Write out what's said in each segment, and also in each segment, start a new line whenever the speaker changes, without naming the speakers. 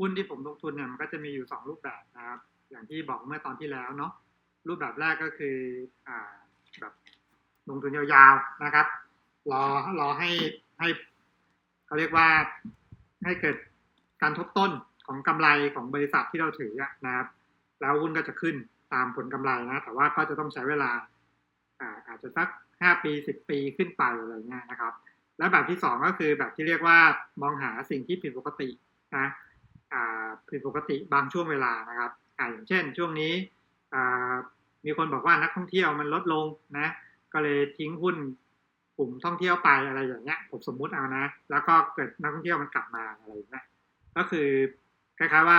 หุ้นที่ผมลงทุนเนี่ยมันก็จะมีอยู่สองรูปแบบนะครับ อย่างที่บอกเมื่อตอนที่แล้วเนาะรูปแบบแรกก็คืออ่าแบบลงทุนยาวๆนะครับ รอรอให้ให้เขาเรียกว่าให้เกิดการทบต้นของกำไรของบริษัทที่เราถือนะครับ แล้วหุ้นก็จะขึ้นตามผลกำไรนะแต่ว่าก็จะต้องใช้เวลาอ่าอาจจะสักห้าปีสิบปีขึ้นไปอะไรเงี้ยนะครับ แล้วแบบที่สองก็คือแบบที่เรียกว่ามองหาสิ่งที่ผิดปกตินะ ผิดปกติบางช่วงเวลานะครับออย่างเช่น ช่วงนี้มีคนบอกว่านักท่องเที่ยวมันลดลงนะ ก็เลยทิ้งหุ้นกลุ่มท่องเที่ยวไปอะไรอย่างเงี้ยผมสมมุติเอานะ แล้วก็เกิดนักท่องเที่ยวมันกลับมาอะไรอย่างเงี้ยก็คือคล้ายๆว่า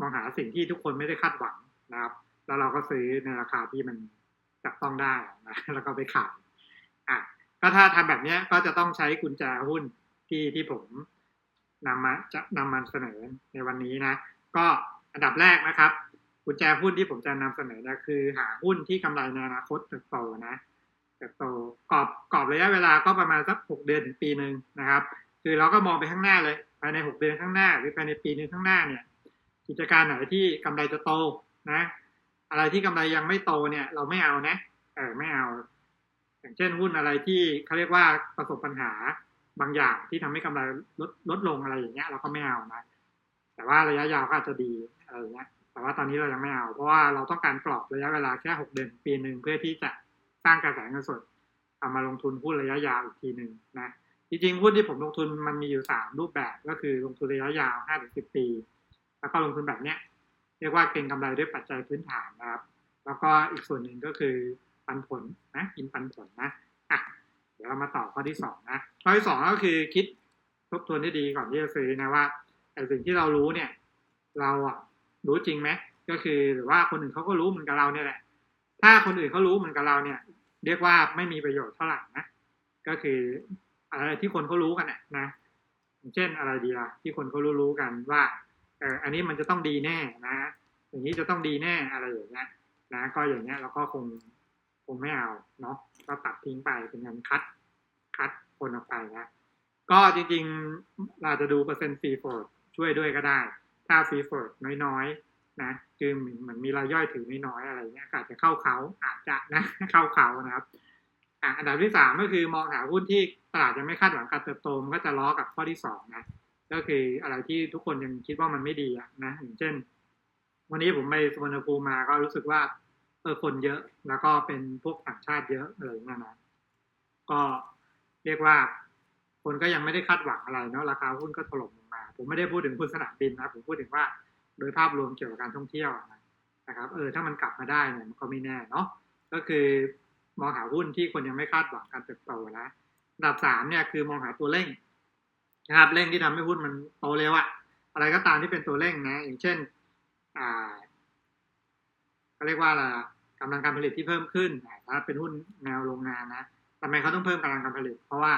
มองหาสิ่งที่ทุกคนไม่ได้คาดหวังนะครับ แล้วเราก็ซื้อในราคาที่มันจับต้องได้นะแล้วก็ไปขายอะก็ถ้าทำแบบเนี้ยก็จะต้องใช้กุญแจหุ้นที่ที่ผม นำมาจะนำมาเสนอในวันนี้นะ ก็อันดับแรกนะครับกุญแจหุ้นที่ผมจะนำเสนอนะคือ หาหุ้นที่กำไรในอนาคตเติบโตนะเติบโตกรอบกรอบระยะเวลาก็ประมาณสักหกเดือนถึงปีหนึ่งนะครับ คือเราก็มองไปข้างหน้าเลยภายในหกเดือนข้างหน้า หรือภายในปีหนึ่งข้างหน้าเนี่ย กิจการไหนที่กำไรจะโตนะ อะไรที่กำไรยังไม่โตเนี่ย เราไม่เอานะเออไม่เอา อย่างเช่นหุ้นอะไรที่เขาเรียกว่าประสบปัญหา บางอย่างที่ทำให้กำไรลดลดลงอะไรอย่างเงี้ยเราก็ไม่เอานะ แต่ว่าระยะยาวก็อาจจะดีอะไรอย่างเงี้ย แต่ว่าตอนนี้เรายังไม่เอา เพราะว่าเราต้องการกรอบระยะเวลาแค่หกเดือนปีหนึ่งเพื่อที่จะสร้างกระแสเงินสดเอามาลงทุนหุ้นระยะยาวอีกทีหนึ่งนะจริงๆหุ้นที่ผมลงทุนมันมีอยู่สามรูปแบบก็คือลงทุนระยะยาวห้าถึงสิบปี แล้วก็ลงทุนแบบเนี้ยเรียกว่าเก็งกำไรด้วยปัจจัยพื้นฐานนะครับ แล้วก็อีกส่วนหนึ่งก็คือปันผลนะกินปันผลนะอะ ดี๋ยวเรามาต่อข้อที่สองนะข้อที่สองก็คือคิดทบทวนให้ดีก่อนที่จะซื้อนะว่าไอ้สิ่งที่เรารู้เนี่ย เราอะรู้จริงไหมก็คือหรือว่าคนอื่นเขาก็รู้เหมือนกับเราเนี่ยแหละ ถ้าคนอื่นเขารู้เหมือนกับเราเนี่ย เรียกว่าไม่มีประโยชน์เท่าไหร่นะก็คืออะไรที่คนเขารู้กันน่ะนะเช่นอะไรดีล่ะที่คนเขารู้รู้ๆกันว่าเอออันนี้มันจะต้องดีแน่นะ อย่างนี้จะต้องดีแน่อะไรอย่างเงี้ยนะก็อย่างเงี้ยเราก็คงคงไม่เอาเนาะก็ตัดทิ้งไปเป็นการคัด คัดคนออกไปนะก็จริงๆ เราจะดูเปอร์เซ็นต์ฟรีโฟลดช่วยด้วยก็ได้ ถ้าฟรีโฟลดน้อยๆ นะคือเหมือนมีรายย่อยถือน้อยๆอะไรเงี้ยอาจจะเข้าเขาอาจจะนะเข้าเขานะครับอันดับที่สามก็คือมองหาหุ้นที่ตลาดยังไม่คาดหวังการเติบโตมันก็จะล้อกับข้อที่สองนะก็คืออะไรที่ทุกคนยังคิดว่ามันไม่ดีอะนะอย่างเช่น วันนี้ผมไปสุวรรณภูมิมาก็รู้สึกว่าเออคนเยอะแล้วก็เป็นพวกต่างชาติเยอะอะไรอย่างเงี้ยนะก็ เรียกว่า คนก็ยังไม่ได้คาดหวังอะไรเนาะราคาหุ้นก็ถล่มลงมา ผมไม่ได้พูดถึงหุ้นสนามบินนะผมพูดถึงว่าโดยภาพรวมเกี่ยวกับการท่องเที่ยวนะครับเออถ้ามันกลับมาได้เนี่ยมันก็ไม่แน่เนาะก็คือมองหาหุ้นที่คนยังไม่คาดหวังการเติบโตนะอันดับสามเนี่ยคือมองหาตัวเร่งนะครับเร่งที่ทำให้หุ้นมันโตเร็วอะอะไรก็ตามที่เป็นตัวเร่งนะ อย่างเช่นอ่าเขาเรียกว่าอะไรกำลังการผลิตที่เพิ่มขึ้นถ้าเป็นหุ้นแนวโรงงานนะ ทำไมเขาต้องเพิ่มกำลังการผลิต เพราะว่า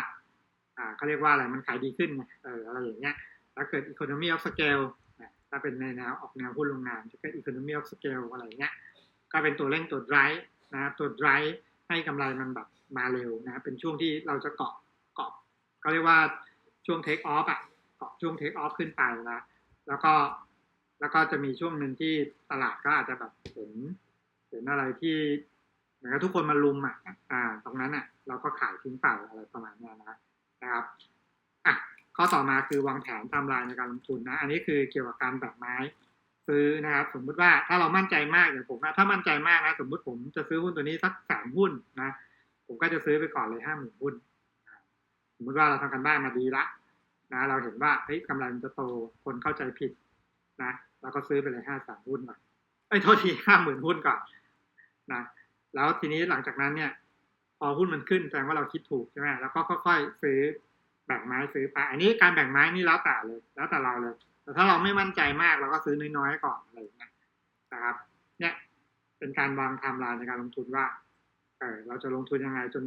อ่าเขาเรียกว่าอะไรมันขายดีขึ้นเอออะไรอย่างเงี้ยถ้าเกิด economy of scale นะถ้าเป็นในแนวออกแนวหุ้นโรงงานจะเป็น economy of scale อะไรเงี้ยก็เป็นตัวเร่งตัว drive นะตัว drive ให้กำไรมันแบบมาเร็วนะเป็นช่วงที่เราจะเกาะเกาะเขาเรียกว่าช่วง take off อะเกาะช่วง take off ขึ้นไปนะแล้วก็แล้วก็จะมีช่วงหนึ่งที่ตลาดก็อาจจะแบบเห็นเห็นอะไรที่ นกับทุกคนมาลุมอะอ่า ตรงนั้นอะ เราก็ขายทิ้งไปล่าอะไรประมาณนี้นะนะครับอะข้อต่อมาคือวางแผนทำลายในการลงทุนนะ อันนี้คือเกี่ยวกับการแบ่งไม้ซื้อนะครับ สมมุติว่าถ้าเรามั่นใจมากอย่างผมนะถ้ามั่นใจมากนะสมมุติผมจะซื้อหุ้นตัวนี้สักแสนหุ้นนะผมก็จะซื้อไปก่อนเลยห้าหมื่นหุ้นสมมติว่าเราทำกันบ้านมาดีละนะเราเห็นว่าเฮ้ยกำไรมันจะโตคนเข้าใจผิดนะเราก็ซื้อไปเลยห้าสามหุ้นก่อนไอ้ยโทษทีห้าหมื่นหุ้นก่อนนะ แล้วทีนี้หลังจากนั้นเนี่ย พอหุ้นมันขึ้นแสดงว่าเราคิดถูกใช่ไหมแล้วก็ค่อยๆซื้อแบ่งไม้ซื้อไปอันนี้การแบ่งไม้นี่แล้วแต่เลย แล้วแต่เราเลย แต่ถ้าเราไม่มั่นใจมากเราก็ซื้อน้อยๆก่อนอะไรอย่างเงี้ยนะครับ เนี่ยเป็นการวางไทม์ไลน์ในการลงทุนว่าเออเราจะลงทุนยังไงจน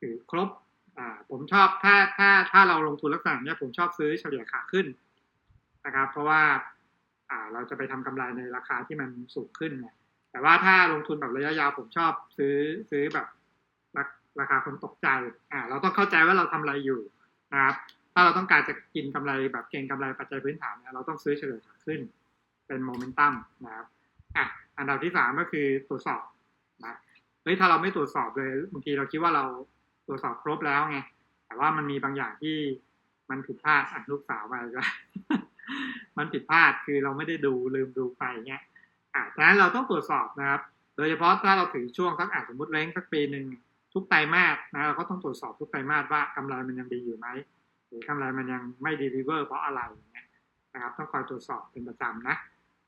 ถือครบอ่าผมชอบถ้าถ้าถ้าเราลงทุนลักษณะเนี้ยผมชอบซื้อเฉลี่ยขาขึ้นนะครับ เพราะว่า อ่าเราจะไปทำกำไรในราคาที่มันสูงขึ้นไง แต่ว่าถ้าลงทุนแบบระยะยาวผมชอบซื้อซื้อแบบราคาคนตกใจ อ่า เราต้องเข้าใจว่าเราทำอะไรอยู่นะครับ ถ้าเราต้องการจะกินกำไรแบบเก่งกำไรปัจจัยพื้นฐานเนี่ยเราต้องซื้อเฉลี่ยขาขึ้น เป็นโมเมนตัมนะครับ อะ อันดับที่สามก็คือตรวจสอบนะ เฮ้ย ถ้าเราไม่ตรวจสอบเลยบางทีเราคิดว่าเราตรวจสอบครบแล้วไง แต่ว่ามันมีบางอย่างที่มันผิดพลาดอะลูกสาวไปก็มันผิดพลาดคือเราไม่ได้ดูลืมดูไปเงี้ย อะฉะนั้นเราต้องตรวจสอบนะครับ โดยเฉพาะถ้าเราถือช่วงสักอาจสมมติเล้งสักปีหนึ่งทุกไตรมาสนะเราก็ต้องตรวจสอบทุกไตรมาสว่ากำไรมันยังดีอยู่ไหมหรือกำไรมันยังไม่ดีลิเวอร์เพราะอะไรอย่างเงี้ยนะครับต้องคอยตรวจสอบเป็นประจำนะ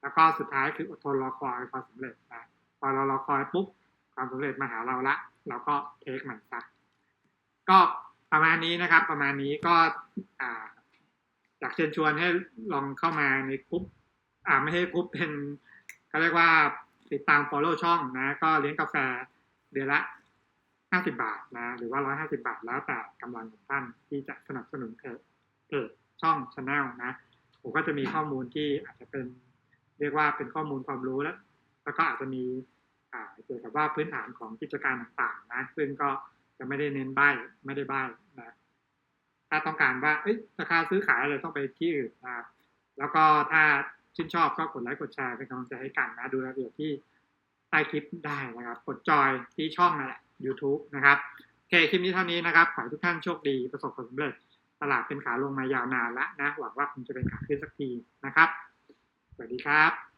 แล้วก็สุดท้ายคืออดทนรอคอยความสำเร็จนะพอเรารอคอยปุ๊บความสำเร็จมาหาเราละ เราก็เทคมันซะก็ประมาณนี้นะครับ ประมาณนี้ก็อ่าอยากเชิญชวนให้ลองเข้ามาในกลุ่มอ่าไม่ให้กลุ่มเป็น เขาเรียกว่าติดตาม follow ช่องนะก็เลี้ยงกาแฟเดือนละ 50 บาทนะหรือว่า 150 บาทแล้วแต่กำลังของท่านที่จะสนับสนุนเพจเพจช่องช anel นะผมก็จะมีข้อมูลที่อาจจะเป็นเรียกว่าเป็นข้อมูลความรู้แล้ว แล้วก็อาจจะมีเกี่ยวกับว่าพื้นฐานของกิจการต่างๆนะซึ่งก็จะไม่ได้เน้นใบ้ไม่ได้ใบ้นะถ้าต้องการว่าราคาซื้อขายอะไรต้องไปที่อื่นนะครับแล้วก็ถ้า ชื่นชอบก็กดไลค์กดแชร์เป็นกำลังใจให้กันนะ ดูรายละเอียดที่ใต้คลิปได้นะครับ กดจอยที่ช่องนั่นแหละ YouTube นะครับโอเคคลิปนี้เท่านี้นะครับ ขอให้ทุกท่านโชคดีประสบความสำเร็จ ตลาดเป็นขาลงมายาวนานแล้วนะ หวังว่าคงจะเป็นขาขึ้นสักทีนะครับ สวัสดีครับ